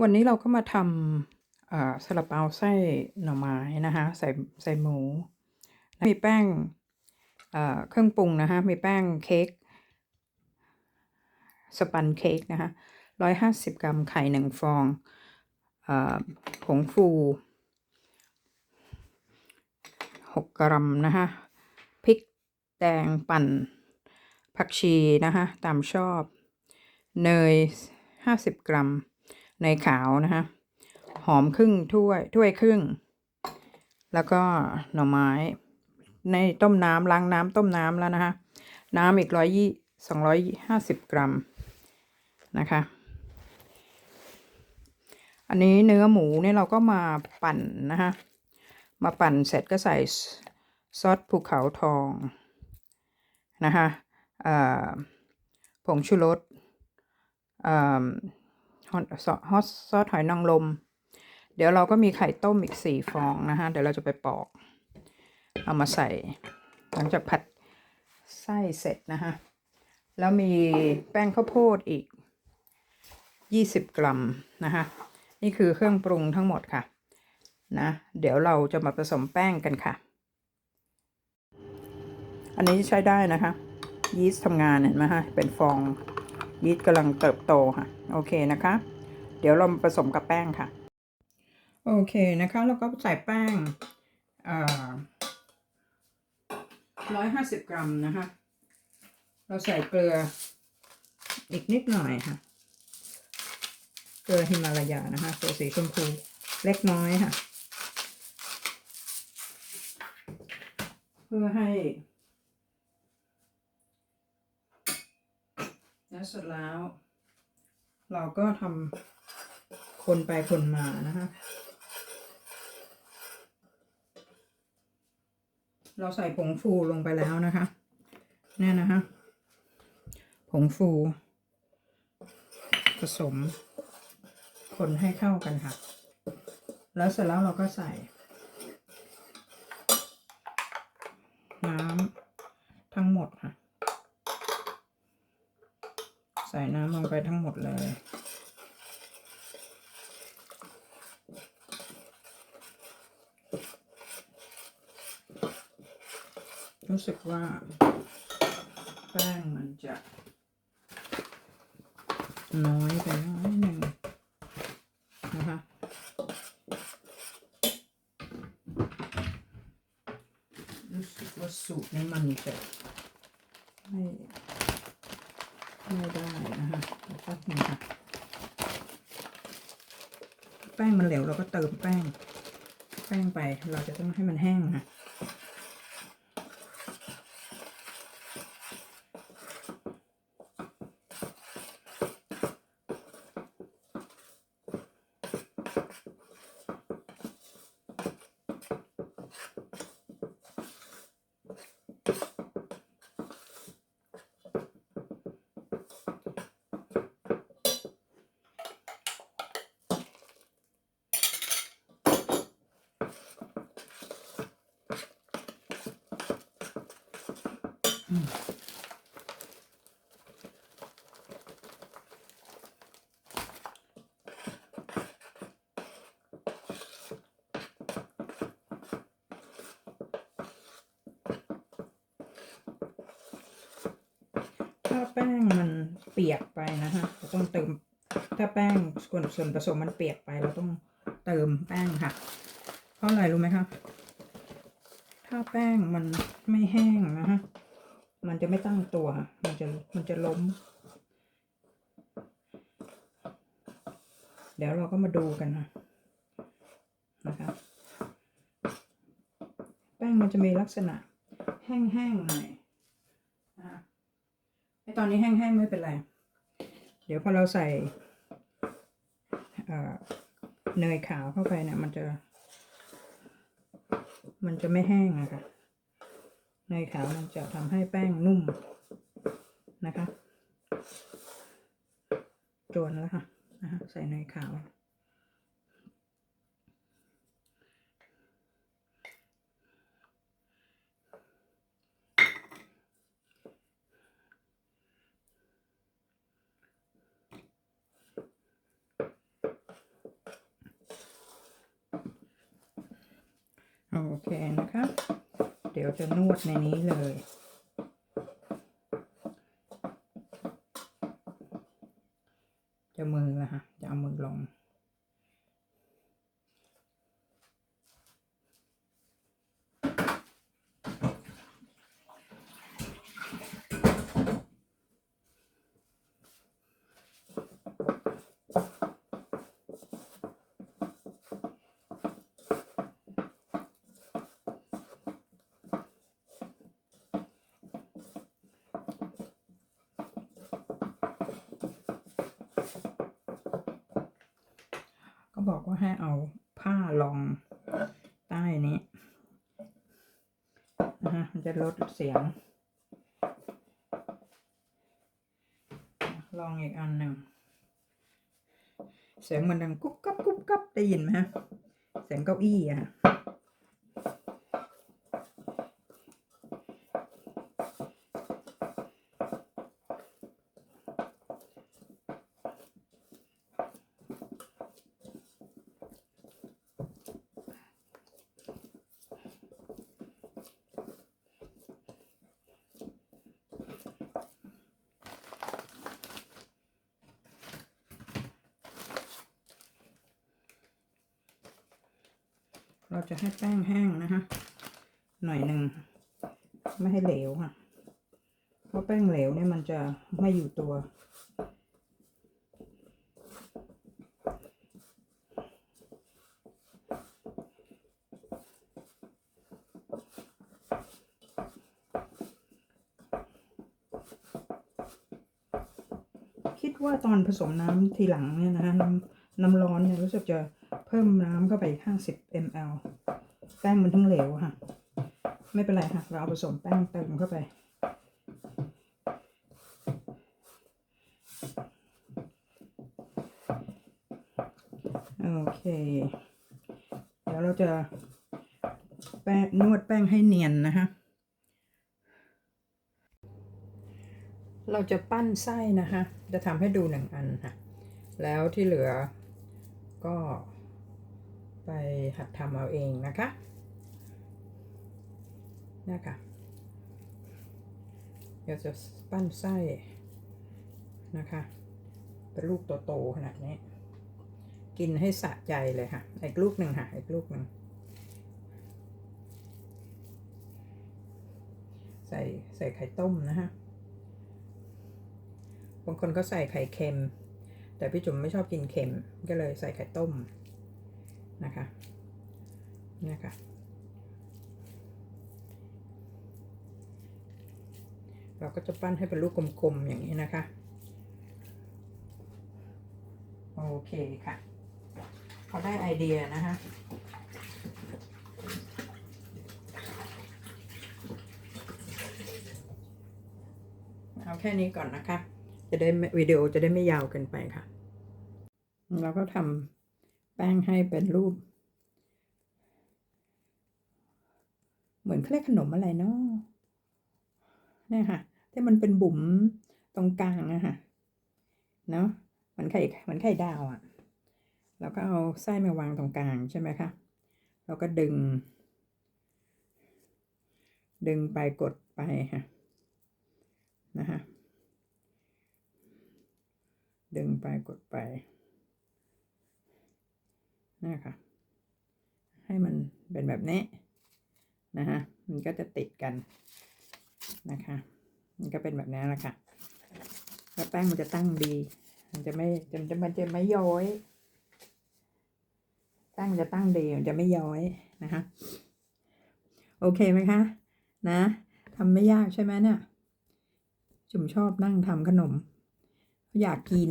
วันนี้เราก็มาทำาซาลาเปาไส้หน่อไม้นะคะใส่ใส่หมู มีแป้งเครื่องปรุงนะคะมีแป้งเค้กสปันเค้กนะคะร้อยห้าสิบกรัมไข่หนึ่งฟองอผงฟูหกกรัมนะคะพริกแดงปั่นผักชีนะคะตามชอบ เนยห้าสิบกรัม เนยขาวนะคะหอมครึ่งถ้วยถ้วยครึ่ง แล้วก็หน่อไม้ ในต้มน้ำล้างน้ำต้มน้ำแล้วนะคะน้ำอีกร้อยยี่สองร้อยห้าสิบกรัมนะคะ อันนี้เนื้อหมูเนี่ยเราก็มาปั่นนะคะมาปั่นเสร็จก็ใส่ซอสภูเขาทองนะคะผงชูรสอ่า ฮอตซอสหอยนางรมเดี๋ยวเราก็มีไข่ต้มอีกสี่ฟองนะคะเดี๋ยวเราจะไปปอก เอามาใส่ หลังจากผัดไส้เสร็จนะคะแล้วมีแป้งข้าวโพดอีก 20 กรัมนะคะนี่คือเครื่องปรุงทั้งหมดค่ะนะเดี๋ยวเราจะมาผสมแป้งกันค่ะ อันนี้ใช้ได้นะคะ ยีสต์ทำงานเห็นไหมคะเป็นฟอง ยีสต์กำลังเติบโตค่ะ โอเคนะคะ เดี๋ยวเรามาผสมกับแป้งค่ะ โอเคนะคะ แล้วก็ใส่แป้งร้อยห้าสิบกรัมนะคะ เราใส่เกลืออีกนิดหน่อยค่ะ เกลือฮิมาลายานะคะตัวสีชมพูเล็กน้อยค่ะ เพื่อให้ แล้วเสร็จแล้ว เราก็ทำคนไปคนมานะคะเราใส่ผงฟูลงไปแล้วนะคะเนี่ยนะคะผงฟู ผสม คนให้เข้ากันค่ะ แล้วเสร็จแล้วเราก็ใส่ น้ำทั้งหมดค่ะ ใส่น้ำลงไปทั้งหมดเลยรู้สึกว่าแป้งมันจะน้อยไปน้อยหนึ่งนะคะรู้สึกว่าสูตรนี้มันจะไม่ไม่ได้นะคะแป๊บนึงค่ะ แป้งมันเหลวเราก็เติมแป้ง แป้งไปเราจะต้องให้มันแห้งค่ะ ถ้าแป้งมันเปียกไปนะคะเราต้องเติม ถ้าแป้งส่วนส่วนผสมมันเปียกไปเราต้องเติมแป้งค่ะ เพราะอะไรรู้ไหมคะถ้าแป้งมันไม่แห้งนะคะ มันจะไม่ตั้งตัว มันจะ มันจะล้ม เดี๋ยวเราก็มาดูกันนะนะคะแป้งมันจะมีลักษณะแห้งๆหน่อยนะไอตอนนี้แห้งๆไม่เป็นไร เดี๋ยวพอเราใส่เนยขาวเข้าไปเนี่ยมันจะ มันจะไม่แห้งอะค่ะ เนขาวมันจะทำให้แป้งนุ่มนะคะจนแล้วค่ะนะคะใส่เนยขาว โอเคนะคะ เดี๋ยวจะนวดในนี้เลย จะมือนะค่ะจะเอามือลง บอกว่าให้เอาผ้ารองใต้นี้นะฮะมันจะลดเสียง ลองอีกอันหนึ่ง เสียงมันดังกุ๊บกับกุ๊บกับได้ยินไหมฮะ เสียงเก้าอี้อะ เราจะให้แป้งแห้งนะฮะหน่อยหนึ่งไม่ให้เหลวค่ะ เพราะแป้งเหลวเนี่ยมันจะไม่อยู่ตัว คิดว่าตอนผสมน้ำทีหลังเนี่ยนะคะน้ำน้ำร้อนเนี่ยรู้สึกจะ พิ่มน้ำเข้าไปห้าสิบ ml แป้งมันทั้งเหลวค่ะ ไม่เป็นไรค่ะ เราเอาผสมแป้งเติมเข้าไป โอเค เดี๋ยวเราจะแป้งนวดแป้งให้เนียนนะคะ เราจะปั้นไส้นะคะ จะทำให้ดูหนึ่งอันค่ะ แล้วที่เหลือก็ ไปหัดทำเอาเองนะคะนะคะเดี๋ยวจะปั้นไส้นะคะ เป็นลูกโตๆขนาดนี้ กินให้สะใจเลยค่ะ อีกลูกหนึ่งค่ะ อีกลูกหนึ่ง ใส่ใส่ไข่ต้มนะฮะ บางคนก็ใส่ไข่เค็ม แต่พี่จุ๋มไม่ชอบกินเค็ม ก็เลยใส่ไข่ต้ม นะคะนะคะเราก็จะปั้นให้เป็นลูกกลมๆอย่างนี้นะคะ โอเคค่ะเขาได้ไอเดียนะคะเอาแค่นี้ก่อนนะคะ จะได้ไม่วิดีโอจะได้ไม่ยาวเกินไปค่ะ เราก็ทำ แป้งให้เป็นรูป เหมือนเขาเรียกขนมอะไรเนาะเนี่ยค่ะที่มันเป็นบุ๋มตรงกลางอะค่ะเนาะมือนไข่มือนไข่ดาวอะเราก็เอาไส้มาวางตรงกลางใช่ไหมคะเราก็ดึง ดึงไปกดไปค่ะนะคะดึงไปกดไป นะคะ ให้มันเป็นแบบนี้นะคะมันก็จะติดกันนะคะ มันก็เป็นแบบนี้แหละค่ะแล้วแป้งมันจะตั้งดี มันจะไม่จะจะมันจะไม่ย้อยตั้งจะตั้งดีมันจะไม่ย้อยนะคะ โอเคไหมคะ นะทำไม่ยากใช่ไหมเนี่ยจุ๋มชอบนั่งทำขนม อยากกิน